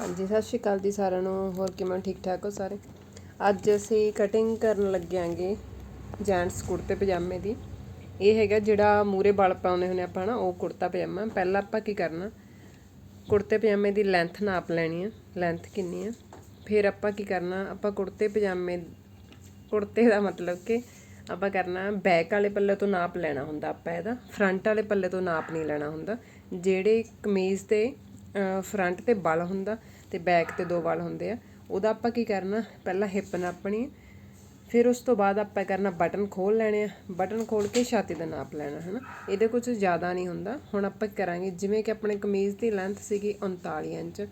ਹਾਂਜੀ, ਸਤਿ ਸ਼੍ਰੀ ਅਕਾਲ ਜੀ ਸਾਰਿਆਂ ਨੂੰ। ਹੋਰ ਕਿਵੇਂ ਠੀਕ ਠਾਕ ਹੋ ਸਾਰੇ? ਅੱਜ ਅਸੀਂ ਕਟਿੰਗ ਕਰਨ ਲੱਗਿਆਂਗੇ ਜੈਂਟਸ ਕੁੜਤੇ ਪਜਾਮੇ ਦੀ। ਇਹ ਹੈਗਾ ਜਿਹੜਾ ਮੂਰੇ ਬਲ ਪਾਉਂਦੇ ਹੁੰਦੇ ਆਪਾਂ ਨਾ, ਉਹ ਕੁੜਤਾ ਪਜਾਮਾ। ਪਹਿਲਾਂ ਆਪਾਂ ਕੀ ਕਰਨਾ, ਕੁੜਤੇ ਪਜਾਮੇ ਦੀ ਲੈਂਥ ਨਾਪ ਲੈਣੀ ਹੈ ਲੈਂਥ ਕਿੰਨੀ ਹੈ ਫਿਰ ਆਪਾਂ ਕੀ ਕਰਨਾ, ਆਪਾਂ ਕੁੜਤੇ ਪਜਾਮੇ, ਕੁੜਤੇ ਦਾ ਮਤਲਬ ਕਿ ਆਪਾਂ ਕਰਨਾ ਬੈਕ ਵਾਲੇ ਪੱਲੇ ਤੋਂ ਨਾਪ ਲੈਣਾ ਹੁੰਦਾ ਆਪਾਂ ਇਹਦਾ। ਫਰੰਟ ਵਾਲੇ ਪੱਲੇ ਤੋਂ ਨਾਪ ਨਹੀਂ ਲੈਣਾ ਹੁੰਦਾ। ਜਿਹੜੇ ਕਮੀਜ਼ ਤੇ ਫਰੰਟ ਤੇ ਬਲ ਹੁੰਦਾ ਤੇ ਬੈਕ ਤੇ ਦੋ ਬਲ ਹੁੰਦੇ ਆ। ਉਹਦਾ ਆਪਾਂ ਕੀ ਕਰਨਾ? ਪਹਿਲਾਂ ਹਿੱਪ ਨਾਪਣੀ ਫਿਰ ਉਸ ਤੋਂ ਬਾਅਦ ਆਪਾਂ ਕਰਨਾ ਬਟਨ ਖੋਲ ਲੈਣੇ ਆ। ਬਟਨ ਖੋਲ ਕੇ ਛਾਤੀ ਦਾ ਨਾਪ ਲੈਣਾ ਹੈ ਨਾ ਇਹਦੇ ਕੁਝ ਜ਼ਿਆਦਾ ਨਹੀਂ ਹੁੰਦਾ। ਹੁਣ ਆਪਾਂ ਕਰਾਂਗੇ, ਜਿਵੇਂ ਕਿ ਆਪਣੇ ਕਮੀਜ਼ ਦੀ ਲੈਂਥ ਸੀਗੀ 39 ਇੰਚ।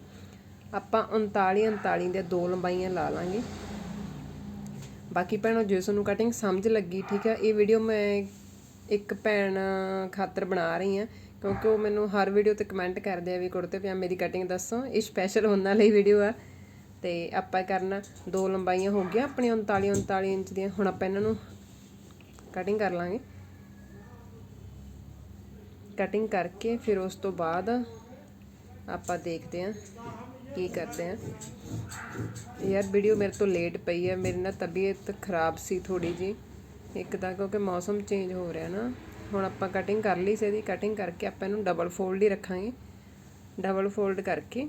ਆਪਾਂ 39 39 ਦੇ ਦੋ ਲੰਬਾਈਆਂ ਲਾ ਲਾਂਗੇ। ਬਾਕੀ ਭੈਣੋ, ਜੇ ਤੁਹਾਨੂੰ ਕਟਿੰਗ ਸਮਝ ਲੱਗੀ, ਠੀਕ ਹੈ ਇਹ ਵੀਡੀਓ ਮੈਂ ਇੱਕ ਭੈਣ ਖਾਤਰ ਬਣਾ ਰਹੀ ਹਾਂ ਕਿਉਂਕਿ ਉਹ ਮੈਨੂੰ ਹਰ ਵੀਡੀਓ ਤੇ ਕਮੈਂਟ ਕਰਦੇ ਆ ਵੀ ਕੁੜਤੇ ਪਜਾਮੇ ਦੀ ਕਟਿੰਗ ਦੱਸੋ, ਇਹ ਸਪੈਸ਼ਲ ਉਹਨਾਂ ਲਈ ਵੀਡੀਓ ਆ। ਤੇ ਆਪਾਂ ਕਰਨਾ, ਦੋ ਲੰਬਾਈਆਂ ਹੋ ਗਈਆਂ ਆਪਣੀ 39 39 ਇੰਚ ਦੀਆਂ। ਹੁਣ ਆਪਾਂ ਇਹਨਾਂ ਨੂੰ ਕਟਿੰਗ ਕਰ ਲਾਂਗੇ। ਕਟਿੰਗ ਕਰਕੇ ਫਿਰ ਉਸ ਤੋਂ ਬਾਅਦ ਆਪਾਂ ਦੇਖਦੇ ਹਾਂ ਕੀ ਕਰਦੇ ਹਾਂ। ਯਾਰ ਵੀਡੀਓ ਮੇਰੇ ਤੋਂ ਲੇਟ ਪਈ ਹੈ ਮੇਰੀ ਨਾ ਤਬੀਅਤ ਖਰਾਬ ਸੀ ਥੋੜੀ ਜੀ ਇੱਕ ਤਾਂ ਕਿਉਂਕਿ ਮੌਸਮ ਚੇਂਜ ਹੋ ਰਿਹਾ ਨਾ। ਹੁਣ ਆਪਾਂ ਕਟਿੰਗ ਕਰ ਲਈ ਸੀ ਇਹਦੀ। ਕਟਿੰਗ ਕਰਕੇ ਆਪਾਂ ਇਹਨੂੰ ਡਬਲ ਫੋਲਡ ਹੀ ਰੱਖਾਂਗੇ। ਡਬਲ ਫੋਲਡ ਕਰਕੇ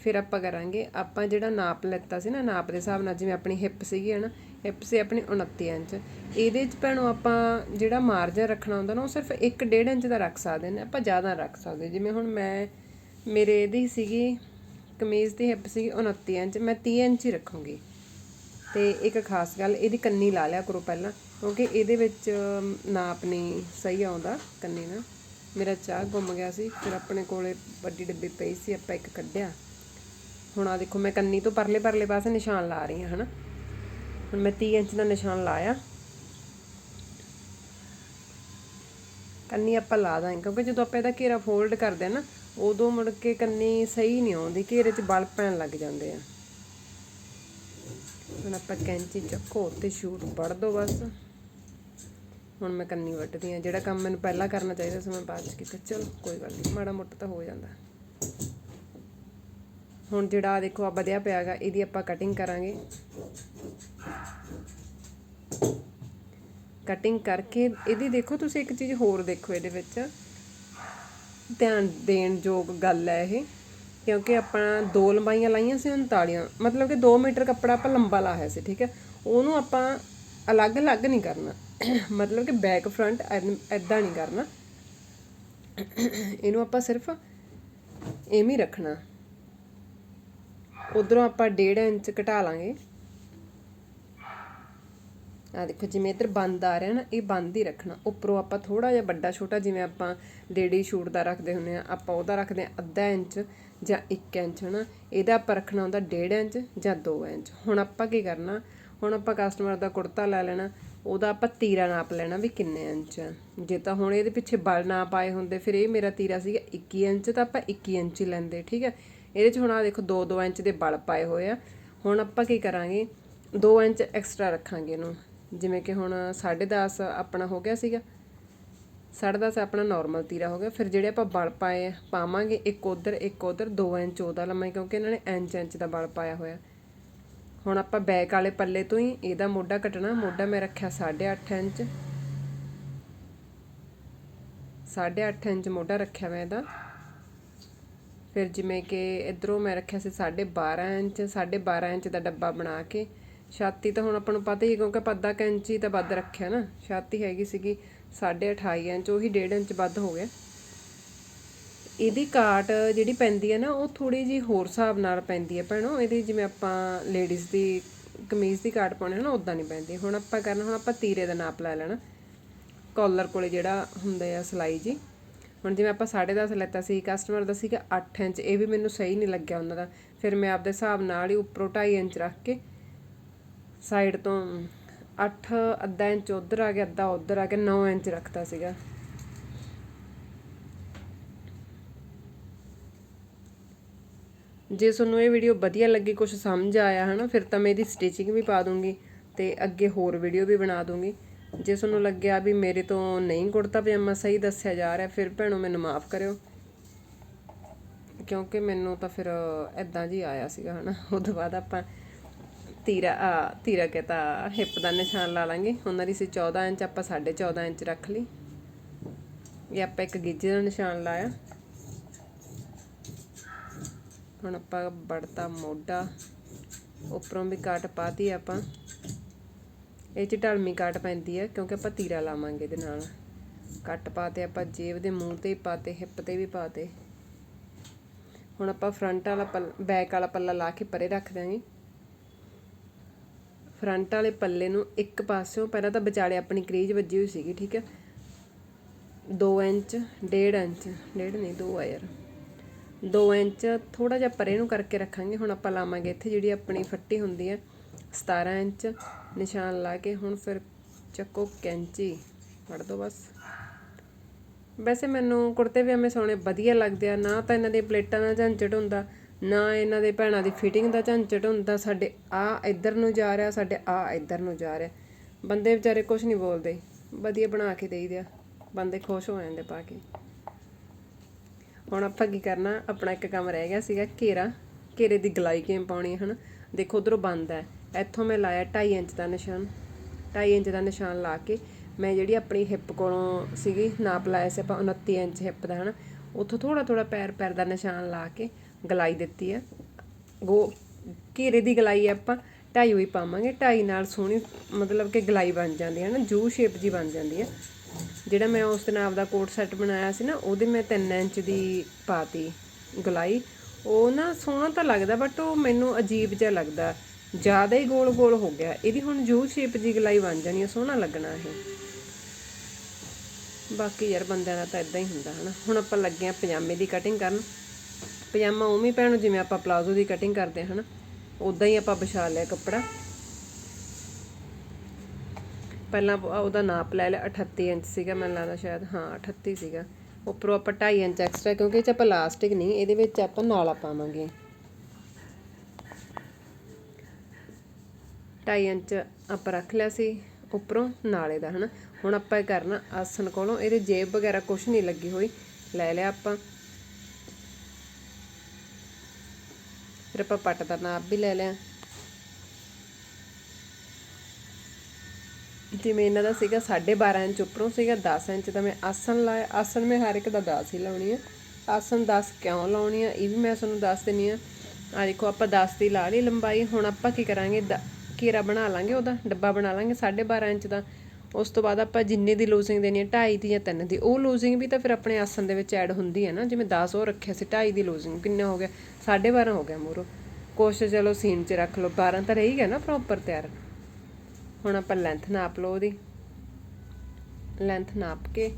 ਫਿਰ ਆਪਾਂ ਕਰਾਂਗੇ, ਆਪਾਂ ਜਿਹੜਾ ਨਾਪ ਲੈਤਾ ਸੀ ਨਾ, ਨਾਪ ਦੇ ਹਿਸਾਬ ਨਾਲ ਜਿਵੇਂ ਆਪਣੀ ਹਿੱਪ ਸੀਗੀ, ਹਨਾ ਹਿੱਪ ਸੀ ਆਪਣੀ 29 ਇੰਚ। ਇਹਦੇ ਚ ਭੈਣੋ ਆਪਾਂ ਜਿਹੜਾ ਮਾਰਜਨ ਰੱਖਣਾ ਹੁੰਦਾ ਨਾ, ਉਹ ਸਿਰਫ 1.5 ਇੰਚ ਦਾ ਰੱਖ ਸਕਦੇ ਨੇ, ਆਪਾਂ ਜ਼ਿਆਦਾ ਰੱਖ ਸਕਦੇ। ਜਿਵੇਂ ਹੁਣ ਮੈਂ, ਮੇਰੇ ਇਹਦੀ ਸੀਗੀ, ਕਮੀਜ਼ ਦੀ ਹਿੱਪ ਸੀਗੀ 29 ਇੰਚ, ਮੈਂ 30 ਇੰਚ ਹੀ ਰੱਖੂੰਗੀ। ਤੇ ਇੱਕ ਖਾਸ ਗੱਲ, ਇਹਦੀ ਕੰਨੀ ਲਾ ਲਿਆ ਕਰੋ ਪਹਿਲਾਂ। ਕਿਉਂਕਿ ਇਹਦੇ ਵਿੱਚ ਨਾਪ ਨਹੀਂ ਸਹੀ ਆਉਂਦਾ ਕੰਨੀ ਨਾਲ। ਮੇਰਾ ਚਾਹ ਗੁੰਮ ਗਿਆ ਸੀ, ਫਿਰ ਆਪਣੇ ਕੋਲੇ ਵੱਡੀ ਡੱਬੀ ਪਈ ਸੀ, ਆਪਾਂ ਇੱਕ ਕੱਢਿਆ। ਹੁਣ ਆ ਦੇਖੋ, ਮੈਂ ਕੰਨੀ ਤੋਂ ਪਰਲੇ ਪਰਲੇ ਪਾਸੇ ਨਿਸ਼ਾਨ ਲਾ ਰਹੀ ਹਾਂ, ਹਨਾ? ਹੁਣ ਮੈਂ 30 ਇੰਚ ਦਾ ਨਿਸ਼ਾਨ ਲਾਇਆ। ਕੰਨੀ ਆਪਾਂ ਲਾ ਦਾਂਗੇ, ਕਿਉਂਕਿ ਜਦੋਂ ਆਪਾਂ ਇਹਦਾ ਘੇਰਾ ਫੋਲਡ ਕਰਦੇ ਆ ਨਾ, ਉਦੋਂ ਮੁੜ ਕੇ ਕੰਨੀ ਸਹੀ ਨਹੀਂ ਆਉਂਦੀ, ਘੇਰੇ 'ਚ ਬਲ ਪੈਣ ਲੱਗ ਜਾਂਦੇ ਆ। ਹੁਣ ਆਪਾਂ ਕੈਂਚੀ ਚੱਕੋ ਤੇ ਸ਼ੂਟ ਵੜ ਦੋ ਬਸ। ਹੁਣ ਮੈਂ ਕੰਨੀ ਵੱਟਦੀ ਆ। ਜਿਹੜਾ ਕੰਮ ਮੈਨੂੰ ਪਹਿਲਾਂ ਕਰਨਾ ਚਾਹੀਦਾ ਸੀ, ਮੈਂ ਬਾਅਦ ਚ ਕੀਤਾ। ਚਲੋ, ਕੋਈ ਗੱਲ ਨਹੀਂ ਮਾੜਾ ਮੋਟਾ ਤਾਂ ਹੋ ਜਾਂਦਾ। ਹੁਣ ਜਿਹੜਾ ਦੇਖੋ ਆ ਵਧਿਆ ਪਿਆਗਾ ਇਹਦੀ ਆਪਾਂ ਕਟਿੰਗ ਕਰਾਂਗੇ। ਕਟਿੰਗ ਕਰਕੇ, ਇਹਦੀ ਦੇਖੋ, ਤੁਸੀਂ ਇੱਕ ਚੀਜ਼ ਹੋਰ ਦੇਖੋ ਇਹਦੇ ਵਿੱਚ। ਧਿਆਨ ਦੇਣ ਯੋਗ ਗੱਲ ਹੈ ਇਹ, ਕਿਉਂਕਿ ਆਪਾਂ ਦੋ ਲੰਬਾਈਆਂ ਲਾਈਆਂ ਸੀ 39 ਮਤਲਬ ਕਿ 2 ਮੀਟਰ ਕੱਪੜਾ ਆਪਾਂ ਲੰਬਾ ਲਾਇਆ ਸੀ, ਠੀਕ ਹੈ? ਉਹਨੂੰ ਆਪਾਂ ਅਲੱਗ-ਅਲੱਗ ਨਹੀਂ ਕਰਨਾ। ਮਤਲਬ ਕਿ ਬੈਕ ਫਰੰਟ ਐਦਾਂ ਨਹੀਂ ਕਰਨਾ। ਇਹਨੂੰ ਆਪਾਂ ਸਿਰਫ ਐਵੇਂ ਹੀ ਰੱਖਣਾ। ਉਧਰੋਂ ਆਪਾਂ 1.5 ਇੰਚ ਘਟਾ ਲਾਂਗੇ। ਆ ਦੇਖੋ, ਜਿਵੇਂ ਇੱਧਰ ਬੰਦ ਆ ਰਿਹਾ ਨਾ, ਇਹ ਬੰਦ ਹੀ ਰੱਖਣਾ। ਉੱਪਰੋਂ ਆਪਾਂ ਥੋੜਾ ਜਿਹਾ ਵੱਡਾ, ਛੋਟਾ ਜਿਵੇਂ ਆਪਾਂ ਲੇਡੀ ਸ਼ੂਟ ਦਾ ਰੱਖਦੇ ਹੁੰਦੇ ਆ ਆਪਾਂ ਉਹਦਾ ਰੱਖਦੇ ਆ ਅੱਧਾ ਇੰਚ ਜਾਂ 1 ਇੰਚ, ਹਨਾ। ਇਹਦਾ ਆਪਾਂ ਰੱਖਣਾ ਹੁੰਦਾ 1.5 ਇੰਚ ਜਾਂ 2 ਇੰਚ। ਹੁਣ ਆਪਾਂ ਕੀ ਕਰਨਾ? ਹੁਣ ਆਪਾਂ ਕਸਟਮਰ ਦਾ ਕੁੜਤਾ ਲੈ ਲੈਣਾ। ਉਹਦਾ ਆਪਾਂ ਤੀਰਾ ਨਾਪ ਲੈਣਾ ਵੀ ਕਿੰਨੇ ਇੰਚ ਜੇ ਤਾਂ ਹੁਣ ਇਹਦੇ ਪਿੱਛੇ ਬਲ ਨਾ ਪਾਏ ਹੁੰਦੇ, ਫਿਰ ਇਹ ਮੇਰਾ ਤੀਰਾ ਸੀਗਾ 21 ਇੰਚ, ਤਾਂ ਆਪਾਂ 21 ਇੰਚ ਹੀ ਲੈਂਦੇ, ਠੀਕ ਹੈ ਇਹਦੇ 'ਚ ਹੁਣ ਆ ਦੇਖੋ 2-2 ਇੰਚ ਦੇ ਬਲ ਪਾਏ ਹੋਏ ਆ। ਹੁਣ ਆਪਾਂ ਕੀ ਕਰਾਂਗੇ? 2 ਇੰਚ ਐਕਸਟਰਾ ਰੱਖਾਂਗੇ ਇਹਨੂੰ। ਜਿਵੇਂ ਕਿ ਹੁਣ 10.5 ਆਪਣਾ ਹੋ ਗਿਆ ਸੀਗਾ। 10.5 ਆਪਣਾ ਨਾਰਮਲ ਤੀਰਾ ਹੋ ਗਿਆ। ਫਿਰ ਜਿਹੜੇ ਆਪਾਂ ਬਲ ਪਾਏ ਪਾਵਾਂਗੇ ਇੱਕ ਉਧਰ ਇੱਕ ਉਧਰ 2 ਇੰਚ ਉਹਦਾ ਲੰਮਾਈ ਕਿਉਂਕਿ ਇਹਨਾਂ ਨੇ ਇੰਚ ਇੰਚ ਦਾ ਬਲ ਪਾਇਆ ਹੋਇਆ। ਹੁਣ ਆਪਾਂ ਬੈਕ ਵਾਲੇ ਪੱਲੇ ਤੋਂ ਹੀ ਇਹਦਾ ਮੋਢਾ ਕੱਟਣਾ। ਮੋਢਾ ਮੈਂ ਰੱਖਿਆ 8.5 ਇੰਚ। 8.5 ਇੰਚ ਮੋਢਾ ਰੱਖਿਆ ਮੈਂ ਇਹਦਾ। ਫਿਰ ਜਿਵੇਂ ਕਿ ਇਧਰੋਂ ਮੈਂ ਰੱਖਿਆ ਸੀ 12.5 ਇੰਚ। 12.5 ਇੰਚ ਦਾ ਡੱਬਾ ਬਣਾ ਕੇ। ਛਾਤੀ ਤਾਂ ਹੁਣ ਆਪਾਂ ਨੂੰ ਪਤਾ ਹੀ ਕਿਉਂਕਿ ਆਪਾਂ ਅੱਧਾ ਇੰਚ ਹੀ ਤਾਂ ਵੱਧ ਰੱਖਿਆ ਨਾ। ਛਾਤੀ ਹੈਗੀ ਸੀਗੀ 28.5 ਇੰਚ, ਉਹੀ 1.5 ਇੰਚ ਵੱਧ ਹੋ ਗਿਆ। ਇਹਦੀ ਕਾਟ ਜਿਹੜੀ ਪੈਂਦੀ ਹੈ ਨਾ, ਉਹ ਥੋੜੀ ਜੀ ਹੋਰ ਹਿਸਾਬ ਨਾਲ ਪੈਂਦੀ ਹੈ ਭੈਣੋ। ਇਹਦੀ ਜਿਵੇਂ ਆਪਾਂ ਲੇਡੀਜ਼ ਦੀ ਕਮੀਜ਼ ਦੀ ਕਾਟ ਪਾਉਣੇ ਨਾ ਉਦਾਂ ਨਹੀਂ ਪੈਂਦੀ। ਹੁਣ ਆਪਾਂ ਕਰਨਾ, ਹੁਣ ਆਪਾਂ ਤੀਰੇ ਦਾ ਨਾਪ ਲੈ ਲੈਣਾ। ਕਾਲਰ ਕੋਲੇ ਜਿਹੜਾ ਹੁੰਦਾ ਆ ਸਲਾਈ ਜੀ। ਹੁਣ ਜਿਵੇਂ ਆਪਾਂ 10.5 ਲੈਤਾ ਸੀ ਕਸਟਮਰ ਦਾ ਸੀਗਾ 8 ਇੰਚ, ਇਹ ਵੀ ਮੈਨੂੰ ਸਹੀ ਨਹੀਂ ਲੱਗਿਆ ਉਹਨਾਂ ਦਾ। ਫਿਰ ਮੈਂ ਆਪਦੇ ਹਿਸਾਬ ਨਾਲ ਹੀ ਉੱਪਰੋਂ 2.5 ਇੰਚ ਰੱਖ ਕੇ ਸਾਈਡ ਤੋਂ 8 ਅੱਧਾ ਇੰਚ ਉਧਰ ਆ ਗਿਆ, ਅੱਧਾ ਉਧਰ ਆ ਕੇ 9 ਇੰਚ ਰੱਖਤਾ ਸੀਗਾ। ਜੇ ਤੁਹਾਨੂੰ ਇਹ ਵੀਡੀਓ ਵਧੀਆ ਲੱਗੀ ਕੁਝ ਸਮਝ ਆਇਆ ਹਨਾ, ਫਿਰ ਤਾਂ ਮੈਂ ਇਹਦੀ ਸਟਿਚਿੰਗ ਵੀ ਪਾ ਦੂੰਗੀ ਤੇ ਅੱਗੇ ਹੋਰ ਵੀਡੀਓ ਵੀ ਬਣਾ ਦੂੰਗੀ। ਜੇ ਤੁਹਾਨੂੰ ਲੱਗਿਆ ਵੀ ਮੇਰੇ ਤੋਂ ਨਹੀਂ ਕੁੜਤਾ ਪਜਾਮਾ ਸਹੀ ਦੱਸਿਆ ਜਾ ਰਿਹਾ, ਫਿਰ ਭੈਣੋ ਮੈਨੂੰ ਮਾਫ ਕਰਿਓ। ਕਿਉਂਕਿ ਮੈਨੂੰ ਤਾਂ ਫਿਰ ਐਦਾਂ ਜੀ ਆਇਆ ਸੀਗਾ ਹਨਾ, ਉਹ ਤੋਂ ਬਾਅਦ ਆਪਾਂ ਤੀਰਾ ਤੀਰਾ ਕਹਤਾ, ਹਿੱਪ ਦਾ ਨਿਸ਼ਾਨ ਲਾ ਲਾਂਗੇ। ਉਹਨਾਂ ਦੀ ਸੀ 14 ਇੰਚ, ਆਪਾਂ 14.5 ਇੰਚ ਰੱਖ ਲਈ। ਇਹ ਆਪਾਂ ਇੱਕ ਗਿੱਜੇ ਦਾ ਨਿਸ਼ਾਨ ਲਾਇਆ। ਹੁਣ ਆਪਾਂ ਬੜਤਾ ਮੋਢਾ, ਉੱਪਰੋਂ ਵੀ ਕਾਟ ਪਾਤੀ ਆਪਾਂ। ਇਹ ਚ ਢਲਮੀ ਕਾਟ ਪੈਂਦੀ ਹੈ ਕਿਉਂਕਿ ਆਪਾਂ ਤੀਰਾ ਲਾਵਾਂਗੇ ਇਹਦੇ ਨਾਲ। ਕੱਟ ਪਾਤੇ ਆਪਾਂ ਜੇਬ ਦੇ ਮੂੰਹ ਤੇ ਹੀ ਪਾਤੇ, ਹਿੱਪ ਤੇ ਵੀ ਪਾਤੇ। ਹੁਣ ਆਪਾਂ ਫਰੰਟ ਵਾਲਾ ਪੱਲ, ਬੈਕ ਵਾਲਾ ਪੱਲਾ ਲਾ ਕੇ ਪਰੇ ਰੱਖ ਦਾਂਗੇ ਫਰੰਟ ਵਾਲੇ ਪੱਲੇ ਨੂੰ ਇੱਕ ਪਾਸਿਓਂ, ਪਹਿਲਾਂ ਤਾਂ ਵਿਚਾਲੇ ਆਪਣੀ ਕਰੀਜ ਵੱਜੀ ਹੋਈ ਸੀਗੀ, ਠੀਕ ਹੈ 2 ਇੰਚ 1.5 ਇੰਚ 1.5 ਨਹੀਂ 2 ਆ ਯਾਰ। 2 ਇੰਚ ਥੋੜਾ ਜਿਹਾ ਪਰੇ ਨੂੰ ਕਰਕੇ ਰੱਖਾਂਗੇ। ਹੁਣ ਆਪਾਂ ਲਾਵਾਂਗੇ ਇੱਥੇ ਜਿਹੜੀ ਆਪਣੀ ਫੱਟੀ ਹੁੰਦੀ ਹੈ 17 ਇੰਚ ਨਿਸ਼ਾਨ ਲਾ ਕੇ। ਹੁਣ ਫਿਰ ਚੱਕੋ ਕੈਂਚੀ ਫੜ ਦੋ ਬਸ। ਵੈਸੇ ਮੈਨੂੰ ਕੁੜਤੇ ਵੀ ਐਵੇਂ ਸੋਹਣੇ ਵਧੀਆ ਲੱਗਦੇ ਆ। ਨਾ ਤਾਂ ਇਹਨਾਂ ਦੇ ਪਲੇਟਾਂ ਦਾ ਝੰਜਟ ਹੁੰਦਾ, ਨਾ ਇਹਨਾਂ ਦੇ ਭੈਣਾਂ ਦੀ ਫਿਟਿੰਗ ਦਾ ਝੰਜਟ ਹੁੰਦਾ। ਸਾਡੇ ਆ ਇੱਧਰ ਨੂੰ ਜਾ ਰਿਹਾ, ਸਾਡੇ ਆ ਇੱਧਰ ਨੂੰ ਜਾ ਰਿਹਾ। ਬੰਦੇ ਵਿਚਾਰੇ ਕੁਝ ਨਹੀਂ ਬੋਲਦੇ। ਵਧੀਆ ਬਣਾ ਕੇ ਦੇਈਦੇ ਆ। ਬੰਦੇ ਖੁਸ਼ ਹੋ ਜਾਂਦੇ ਪਾ ਕੇ। ਹੁਣ ਆਪਾਂ ਕੀ ਕਰਨਾ, ਆਪਣਾ ਇੱਕ ਕੰਮ ਰਹਿ ਗਿਆ ਸੀਗਾ ਘੇਰਾ। ਘੇਰੇ ਦੀ ਗਲਾਈ ਕਿਵੇਂ ਪਾਉਣੀ ਹੈ, ਹਨ? ਦੇਖੋ, ਉਧਰੋਂ ਬੰਦ ਹੈ। ਇੱਥੋਂ ਮੈਂ ਲਾਇਆ 2.5 ਇੰਚ ਦਾ ਨਿਸ਼ਾਨ। 2.5 ਇੰਚ ਦਾ ਨਿਸ਼ਾਨ ਲਾ ਕੇ ਮੈਂ ਜਿਹੜੀ ਆਪਣੀ ਹਿੱਪ ਕੋਲੋਂ ਸੀਗੀ, ਨਾਪ ਲਾਇਆ ਸੀ ਆਪਾਂ 29 ਇੰਚ ਹਿੱਪ ਦਾ, ਹਨ? ਉੱਥੋਂ ਥੋੜਾ ਥੋੜਾ ਪੈਰ ਪੈਰ ਦਾ ਨਿਸ਼ਾਨ ਲਾ ਕੇ ਗਲਾਈ ਦਿੱਤੀ ਹੈ। ਗੋ, ਘੇਰੇ ਦੀ ਗਲਾਈ ਆਪਾਂ ਢਾਈ ਹੋਈ ਪਾਵਾਂਗੇ। ਢਾਈ ਨਾਲ ਸੋਹਣੀ ਮਤਲਬ ਕਿ ਗਲਾਈ ਬਣ ਜਾਂਦੀ ਹੈ ਨਾ ਜੂ ਸ਼ੇਪ ਜੀ ਬਣ ਜਾਂਦੀ ਹੈ। ਜਿਹੜਾ ਮੈਂ ਉਸ ਦਿਨ ਆਪਦਾ ਕੋਟ ਸੈੱਟ ਬਣਾਇਆ ਸੀ ਨਾ, ਉਹਦੇ ਮੈਂ 3 ਇੰਚ ਦੀ ਪਾਤੀ ਗਲਾਈ। ਉਹ ਨਾ ਸੋਹਣਾ ਤਾਂ ਲੱਗਦਾ ਬਟ ਉਹ ਮੈਨੂੰ ਅਜੀਬ ਜਿਹਾ ਲੱਗਦਾ। ਜ਼ਿਆਦਾ ਹੀ ਗੋਲ ਗੋਲ ਹੋ ਗਿਆ। ਇਹਦੀ ਹੁਣ ਜੂ ਸ਼ੇਪ ਦੀ ਗਲਾਈ ਬਣ ਜਾਣੀ ਹੈ ਸੋਹਣਾ ਲੱਗਣਾ ਇਹ। ਬਾਕੀ ਯਾਰ ਬੰਦਿਆਂ ਦਾ ਤਾਂ ਇਦਾਂ ਹੀ ਹੁੰਦਾ, ਹਨਾ। ਹੁਣ ਆਪਾਂ ਲੱਗੇ ਆ ਪਜਾਮੇ ਦੀ ਕਟਿੰਗ ਕਰਨ। ਪਜਾਮਾ ਉਵੇਂ ਪੈਣ ਜਿਵੇਂ ਆਪਾਂ ਪਲਾਜ਼ੋ ਦੀ ਕਟਿੰਗ ਕਰਦੇ ਹਾਂ ਹਨਾ। ਉਦਾਂ ਹੀ ਆਪਾਂ ਵਿਛਾ ਲਿਆ ਕੱਪੜਾ। ਪਹਿਲਾਂ ਉਹਦਾ ਨਾਪ ਲੈ ਲਿਆ 38 ਇੰਚ ਸੀਗਾ, ਮੈਨੂੰ ਲੱਗਦਾ ਸ਼ਾਇਦ, ਹਾਂ 38 ਸੀਗਾ। ਉੱਪਰੋਂ ਆਪਾਂ 2.5 ਇੰਚ ਐਕਸਟਰਾ ਕਿਉਂਕਿ ਇਹ ਚ ਆਪਾਂ ਲਾਸਟਿਕ ਨਹੀਂ, ਇਹਦੇ ਵਿੱਚ ਆਪਾਂ ਨਾਲਾ ਪਾਵਾਂਗੇ। 2.5 ਇੰਚ ਆਪਾਂ ਰੱਖ ਲਿਆ ਸੀ, ਉੱਪਰੋਂ ਨਾਲੇ ਦਾ, ਹਨਾ? ਹੁਣ ਆਪਾਂ ਇਹ ਕਰਨਾ ਆਸਨ ਕੋਲੋਂ, ਇਹਦੇ ਜੇਬ ਵਗੈਰਾ ਕੁਝ ਨਹੀਂ ਲੱਗੀ ਹੋਈ, ਲੈ ਲਿਆ ਆਪਾਂ। ਫਿਰ ਆਪਾਂ ਪੱਟ ਦਾ ਨਾਪ ਵੀ ਲੈ ਲਿਆ। ਜਿਵੇਂ ਇਹਨਾਂ ਦਾ ਸੀਗਾ 12.5 ਇੰਚ ਉੱਪਰੋਂ ਸੀਗਾ 10 ਇੰਚ ਦਾ ਮੈਂ ਆਸਣ ਲਾਇਆ, ਆਸਣ ਮੈਂ ਹਰ ਇੱਕ ਦਾ 10 ਹੀ ਲਾਉਣੀ ਆ। ਆਸਨ 10 ਕਿਉਂ ਲਾਉਣੀ ਆ, ਇਹ ਵੀ ਮੈਂ ਤੁਹਾਨੂੰ ਦੱਸ ਦਿੰਨੀ ਆ। ਆ ਦੇਖੋ, ਆਪਾਂ 10 ਦੀ ਲਾ ਲਈ ਲੰਬਾਈ, ਹੁਣ ਆਪਾਂ ਕੀ ਕਰਾਂਗੇ, ਦ- ਘੇਰਾ ਬਣਾ ਲਾਂਗੇ ਉਹਦਾ, ਡੱਬਾ ਬਣਾ ਲਾਂਗੇ 12.5 ਇੰਚ ਦਾ। ਉਸ ਤੋਂ ਬਾਅਦ ਆਪਾਂ ਜਿੰਨੇ ਦੀ ਲੂਜ਼ਿੰਗ ਦੇਣੀ ਹੈ 2.5 ਦੀ ਜਾਂ 3 ਦੀ। ਉਹ ਲੂਜ਼ਿੰਗ ਵੀ ਤਾਂ ਫਿਰ ਆਪਣੇ ਆਸਣ ਦੇ ਵਿੱਚ ਐਡ ਹੁੰਦੀ ਹੈ ਨਾ, ਜਿਵੇਂ 10 ਉਹ ਰੱਖਿਆ ਸੀ 2.5 ਦੀ ਲੂਜ਼ਿੰਗ ਕਿੰਨਾ ਹੋ ਗਿਆ? 12.5 ਹੋ ਗਿਆ ਮੂਰੋ ਕੋਸ਼ਿਸ਼ ਚਲੋ ਸੀਨ 'ਚ ਰੱਖ ਲਓ 12 ਤਾਂ ਰਹੀ ਗਿਆ ਨਾ ਪ੍ਰੋਪਰ ਤਿਆਰ। ਹੁਣ ਆਪਾਂ ਲੈਂਥ ਨਾਪ ਲਓ ਉਹਦੀ। ਲੈਂਥ ਨਾਪ ਕੇ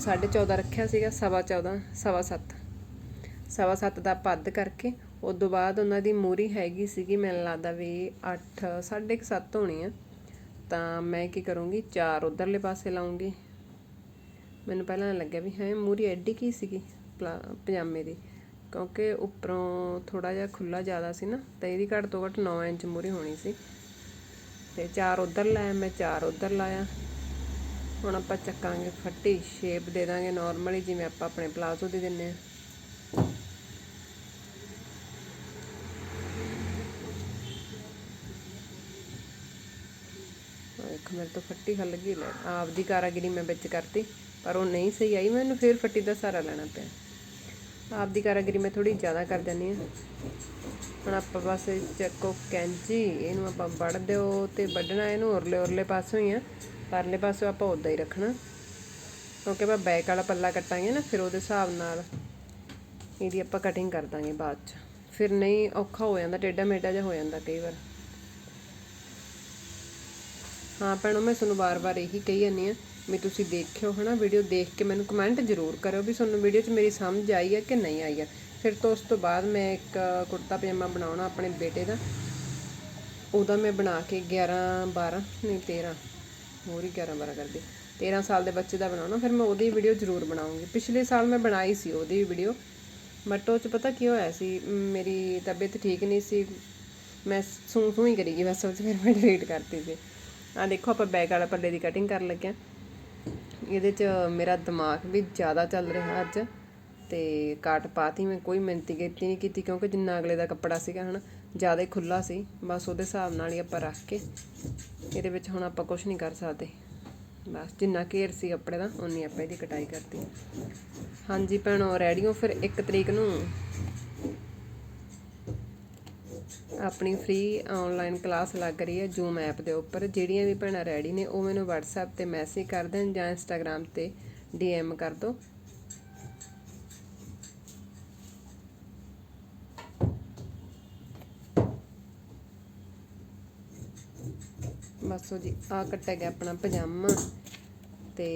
14.5 ਰੱਖਿਆ ਸੀਗਾ, ਸਵਾ 14 ਸਵਾ 7 ਸਵਾ 7 ਦਾ ਆਪਾਂ ਅੱਧ ਕਰਕੇ ਉਸ ਤੋਂ ਬਾਅਦ ਉਹਨਾਂ ਦੀ ਮੂਰੀ ਹੈਗੀ ਸੀਗੀ, ਮੈਨੂੰ ਲੱਗਦਾ ਵੀ 8 7.5 ਹੋਣੀ ਆ। ਤਾਂ ਮੈਂ ਕੀ ਕਰੂੰਗੀ, ਚਾਰ ਉਧਰਲੇ ਪਾਸੇ ਲਾਉਂਗੀ। ਮੈਨੂੰ ਪਹਿਲਾਂ ਲੱਗਿਆ ਵੀ ਹੈ, ਮੂਰੀ ਐਡੀ ਕੀ ਸੀਗੀ, ਪਲਾ- ਪਜਾਮੇ ਦੀ। ਕਿਉਂਕਿ ਉੱਪਰੋਂ ਥੋੜਾ ਜਿਹਾ ਖੁੱਲਾ ਜ਼ਿਆਦਾ ਸੀ ਨਾ, ਤਾਂ ਇਹਦੀ ਘੱਟ ਤੋਂ ਘੱਟ 9 ਇੰਚ ਮੂਰੀ ਹੋਣੀ ਸੀ। ਤੇ ਚਾਰ ਉਧਰ ਲਾਇਆ, ਮੈਂ ਚਾਰ ਉਧਰ ਲਾਇਆ। ਹੁਣ ਆਪਾਂ ਚੱਕਾਂਗੇ ਫੱਟੀ ਸ਼ੇਪ ਦੇ ਦਾਂਗੇ ਨਾਰਮਲੀ ਜਿਵੇਂ ਆਪਾਂ ਆਪਣੇ ਪਲਾਜ਼ੋ ਦੇ ਦਿੰਨੇ ਆ। ਆਹ ਮੇਰੇ ਤੋਂ ਫੱਟੀ ਹੱਲ ਗਈ ਲੈ, ਆਪਦੀ ਕਾਰਾਗਰੀ ਮੈਂ ਵਿੱਚ ਕਰਤੀ, ਪਰ ਉਹ ਨਹੀਂ ਸਹੀ ਆਈ, ਮੈਨੂੰ ਫੇਰ ਫੱਟੀ ਦਾ ਸਹਾਰਾ ਲੈਣਾ ਪਿਆ। ਆਪ ਦੀ ਕਾਰਾਗਰੀ ਮੈਂ ਥੋੜੀ ਜ਼ਿਆਦਾ ਕਰ ਦਿੰਨੀ ਆ ਹੁਣ ਆਪਾਂ ਬਸ ਚੱਕੋ ਕੈਂਚੀ, ਇਹਨੂੰ ਆਪਾਂ ਵੱਢ ਦਿਓ ਤੇ ਵੱਢਣਾ, ਇਹਨੂੰ ਉਰਲੇ ਉਰਲੇ ਪਾਸੋਂ ਹੀ ਆ। ਪਰਲੇ ਪਾਸੋਂ ਆਪਾਂ ਉਦਾਂ ਹੀ ਰੱਖਣਾ। ਕਿਉਂਕਿ ਆਪਾਂ ਬੈਕ ਵਾਲਾ ਪੱਲਾ ਕੱਟਾਂਗੇ ਨਾ, ਫਿਰ ਉਹਦੇ ਹਿਸਾਬ ਨਾਲ ਇਹਦੀ ਆਪਾਂ ਕਟਿੰਗ ਕਰ ਦਾਂਗੇ ਬਾਅਦ ਚ। ਫਿਰ ਨਹੀਂ, ਔਖਾ ਹੋ ਜਾਂਦਾ, ਟੇਢਾ ਮੇਢਾ ਜਿਹਾ ਹੋ ਜਾਂਦਾ ਕਈ ਵਾਰ। ਹਾਂ ਭੈਣੋ, ਮੈਂ ਤੁਹਾਨੂੰ ਵਾਰ-ਵਾਰ ਇਹੀ ਕਹੀ ਜਾਂਦੀ ਆ ਵੀ ਤੁਸੀਂ ਦੇਖਿਓ, ਹਨਾ ਵੀਡੀਓ ਦੇਖ ਕੇ ਮੈਨੂੰ ਕਮੈਂਟ ਜ਼ਰੂਰ ਕਰਿਓ ਵੀ ਤੁਹਾਨੂੰ ਵੀਡੀਓ 'ਚ ਮੇਰੀ ਸਮਝ ਆਈ ਹੈ ਕਿ ਨਹੀਂ ਆਈ ਹੈ ਫਿਰ ਤੋਂ ਉਸ ਤੋਂ ਬਾਅਦ ਮੈਂ ਇੱਕ ਕੁੜਤਾ ਪਜਾਮਾ ਬਣਾਉਣਾ ਆਪਣੇ ਬੇਟੇ ਦਾ। ਉਹਦਾ ਮੈਂ ਬਣਾ ਕੇ 11 12 ਨਹੀਂ 13 ਹੋਰ ਹੀ 11 12 ਕਰਦੀ। 13 ਸਾਲ ਦੇ ਬੱਚੇ ਦਾ ਬਣਾਉਣਾ, ਫਿਰ ਮੈਂ ਉਹਦੀ ਵੀਡੀਓ ਜ਼ਰੂਰ ਬਣਾਉਂਗੀ। ਪਿਛਲੇ ਸਾਲ ਮੈਂ ਬਣਾਈ ਸੀ ਉਹਦੀ ਵੀਡੀਓ ਬਟ ਉਹ 'ਚ ਪਤਾ ਕੀ ਹੋਇਆ ਸੀ, ਮੇਰੀ ਤਬੀਅਤ ਠੀਕ ਨਹੀਂ ਸੀ, ਮੈਂ ਸੂ ਸੂ ਹੀ ਕਰੀ ਗਈ, ਬਸ ਉਹ ਫਿਰ ਮੈਂ ਡਿਲੀਟ ਕਰਤੀ ਸੀ। ਆ ਦੇਖੋ ਆਪਾਂ ਬੈਕ ਵਾਲਾ ਪੱਲੇ ਦੀ ਕਟਿੰਗ ਕਰਨ ਲੱਗਿਆ। ਇਹਦੇ 'ਚ ਮੇਰਾ ਦਿਮਾਗ ਵੀ ਜ਼ਿਆਦਾ ਚੱਲ ਰਿਹਾ ਅੱਜ। ਤੇ ਕਾਟ ਪਾਤੀ ਮੈਂ, ਕੋਈ ਮਿਹਨਤੀ ਕੀਤੀ ਨਹੀਂ ਕੀਤੀ, ਕਿਉਂਕਿ ਜਿੰਨਾ ਅਗਲੇ ਦਾ ਕੱਪੜਾ ਸੀਗਾ ਹਨਾ, ਜ਼ਿਆਦਾ ਹੀ ਖੁੱਲਾ ਸੀ। ਬਸ ਉਹਦੇ ਹਿਸਾਬ ਨਾਲ ਹੀ ਆਪਾਂ ਰੱਖ ਕੇ ਇਹਦੇ ਵਿੱਚ ਹੁਣ ਆਪਾਂ ਕੁਝ ਨਹੀਂ ਕਰ ਸਕਦੇ। ਬਸ ਜਿੰਨਾ ਘੇਰ ਸੀ ਕੱਪੜੇ ਦਾ ਉਨੀ ਆਪਾਂ ਇਹਦੀ ਕਟਾਈ ਕਰਤੀ। ਹਾਂਜੀ ਭੈਣੋ ਰੈਡੀਓ ਫਿਰ 1 ਤਰੀਕ ਨੂੰ? ਆਪਣੀ ਫ੍ਰੀ ਆਨਲਾਈਨ ਕਲਾਸ ਲੱਗ ਰਹੀ ਹੈ ਜ਼ੂਮ ਐਪ ਦੇ ਉੱਪਰ। ਜਿਹੜੀਆਂ ਵੀ ਭੈਣਾਂ ਰੈਡੀ ਨੇ, ਉਹ ਮੈਨੂੰ WhatsApp ਤੇ ਮੈਸੇਜ ਕਰ ਦੇਣ ਜਾਂ Instagram ਤੇ DM ਕਰ ਦਿਓ ਬਸ ਉਹ ਜੀ ਆ ਕੱਟਿਆ ਗਿਆ ਆਪਣਾ ਪਜਾਮਾ ਤੇ